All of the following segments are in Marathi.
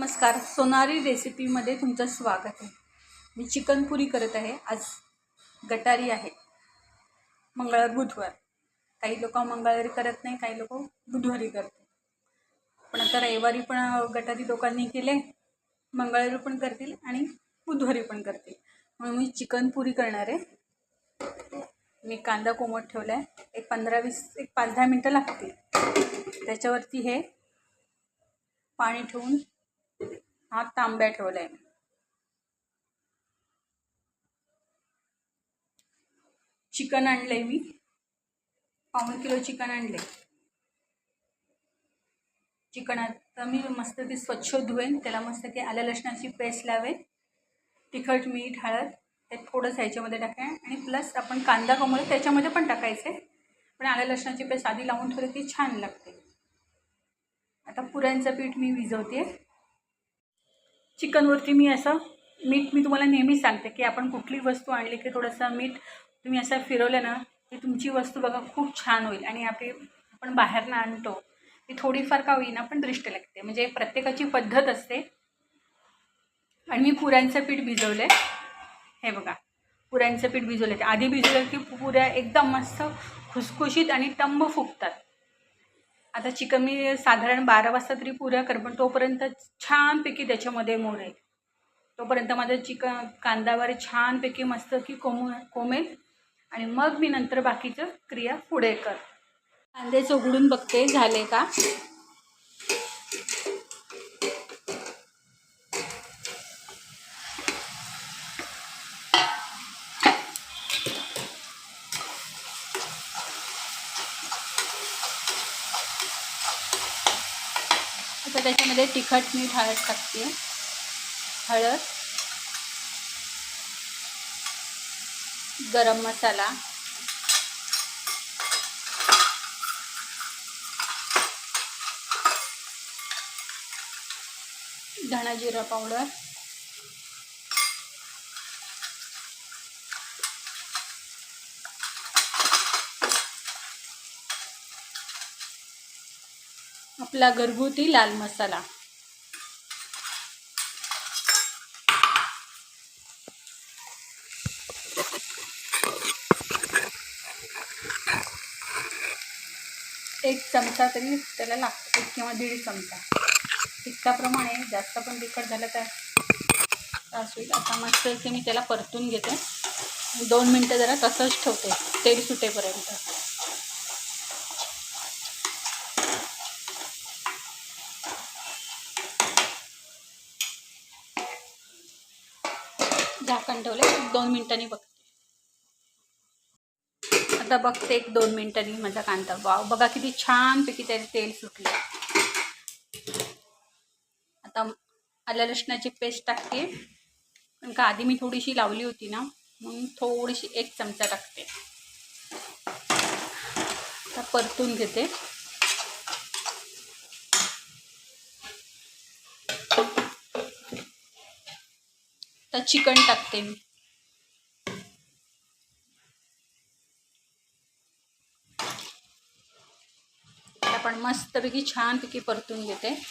नमस्कार. सोनारी रेसिपीमध्ये तुमचं स्वागत आहे. मी चिकन पुरी करत आहे. आज गटारी आहे. मंगळवार बुधवार. काही लोक मंगळवारी करत नाही काही लोक बुधवारी करते पण आता रविवारी पण गटारी लोकांनी केले. मंगळवारी पण करतील आणि बुधवारी पण करतील. म्हणून मी चिकन पुरी करणार आहे. मी कांदा कोमट ठेवला आहे एक पंधरा वीस एक पाच दहा मिनटं लागतील. त्याच्यावरती हे पाणी ठेवून हा तांब्या ठेवलाय. मी चिकन आणलंय मी. पाऊण किलो चिकन आणले चिकन आता मी मस्त ते स्वच्छ धुवेन त्याला मस्त ते आल्या लसणाची पेस्ट लावेन. तिखट मीठ हळद ते थोडंसं ह्याच्यामध्ये टाकाय आणि प्लस आपण कांदा कमवलं त्याच्यामध्ये पण टाकायचं. आहे पण आल्या लसणाची पेस्ट आधी लावून ठेवली ती छान लागते. आता पुऱ्यांचं पीठ मी भिजवते चिकनवरती मी असं मीठ मी तुम्हाला नेहमी सांगते की आपण कुठली वस्तू आणली की थोडंसं मीठ तुम्ही असं फिरवलं ना की तुमची वस्तू बघा खूप छान होईल आणि आपली आपण बाहेरनं आणतो ती थोडीफार का होईना पण दृष्ट लागते. म्हणजे प्रत्येकाची पद्धत असते. आणि मी पुऱ्यांचं पीठ भिजवलं आहे हे बघा पुऱ्यांचं पीठ भिजवलं आहे आधी भिजवलं की पुऱ्या एकदम मस्त खुसखुशीत आणि टंब फुगतात. आता चिकन मी साधारण बारा वाजता तरी पुऱ्या कर पण तोपर्यंत छानपैकी त्याच्यामध्ये मोड आहे तोपर्यंत माझं चिकन कांदावर छानपैकी मस्त की कोमू कोमेल आणि मग मी नंतर बाकीचं क्रिया पुढे कर. कांद्याचं उघडून बघते झाले का? आता त्याच्यामध्ये तिखट मीठ हळद टाकते. हळद. गरम मसाला. धणा जिरा पावडर. आपला घरगुती लाल मसाला. एक चमचा तरी त्याला लागतो एक किंवा दीड चमचा. तिखटाप्रमाणे जास्त पण तिखट झालं तर त्रास होईल. आता मस्त इथे मी त्याला परतून घेते. दोन मिनटं जरा तसंच ठेवते तेल सुटेपर्यंत. झाकण ठेवले एक दोन मिनटांनी बघते. आता बघते एक दोन मिनटांनी माझा कांदा. वाव बघा किती छानपैकी त्याचे तेल सुटले आता आल्या लसणाची पेस्ट टाकते. पण का आधी मी थोडीशी लावली होती ना म्हणून थोडीशी एक चमचा टाकते. आता परतून घेते. तर चिकन टाकते मी. आपण मस्तपैकी छानपैकी परतून घेते.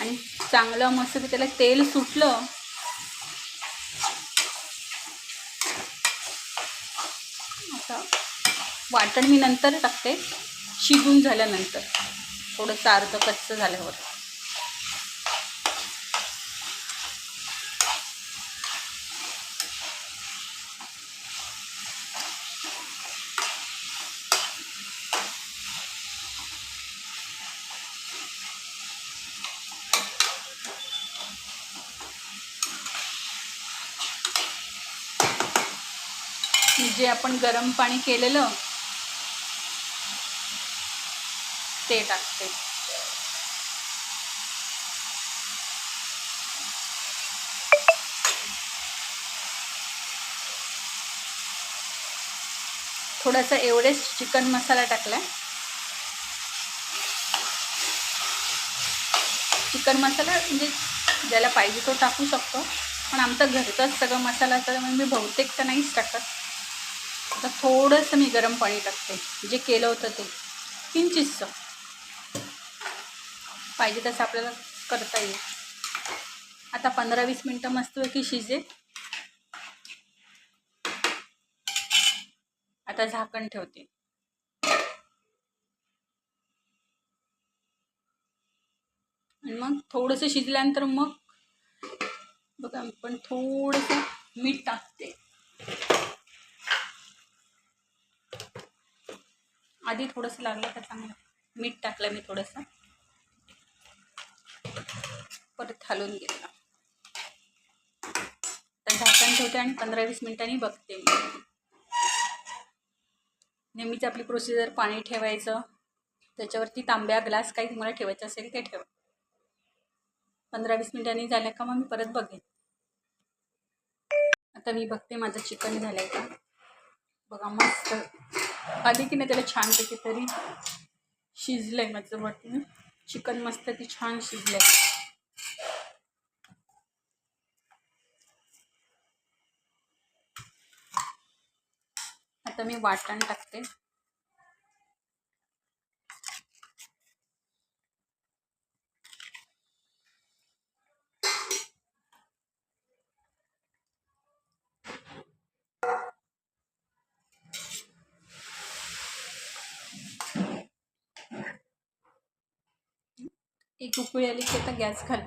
आणि चांगलं मस्तपैकी त्याला तेल सुटलं. आता वाटण मी नंतर टाकते. शिजून झाल्यानंतर. थोडंसं अर्ध कच्चं झाल्यावर. जे आपण गरम पाणी केलेलं ते टाकते. थोडासा एवढेच चिकन मसाला टाकलाय. चिकन मसाला म्हणजे ज्याला पाहिजे तो टाकू शकतो. पण आमचा घरचाच सगळं मसाला तर म्हणजे मी बहुतेक तर नाहीच टाकत. आता थोडंसं मी गरम पाणी टाकते. जे केलं होतं ते. किंचितचं पाहिजे तसं आपल्याला करता येईल. आता पंधरा वीस मिनटं मस्तपैकी शिजे आता झाकण ठेवते. आणि मग थोडंसं शिजल्यानंतर मग बघा पण थोडंसं मीठ टाकते. आधी थोडंसं लागलं का चांगलं? मीठ टाकलं मी थोडंसं. परत हलवून घेतलं. तर झाकण ठेवते आणि पंधरा वीस मिनिटांनी बघते मी. नेहमीच आपली प्रोसिजर पाणी ठेवायचं. त्याच्यावरती तांब्या ग्लास काही तुम्हाला ठेवायचं असेल ते ठेवा. पंधरा वीस मिनिटांनी झाल्या का मग मी परत बघेन. आता मी बघते माझं चिकन झालं आहे का? बघा मस्त. आधी की नाही त्याला छानपैकी तरी शिजलं आहे माझं वाटतं. चिकन मस्त ती छान शिजलं आहे आता मी वाटण टाकते. एक उकळी आली की आता गॅस घाल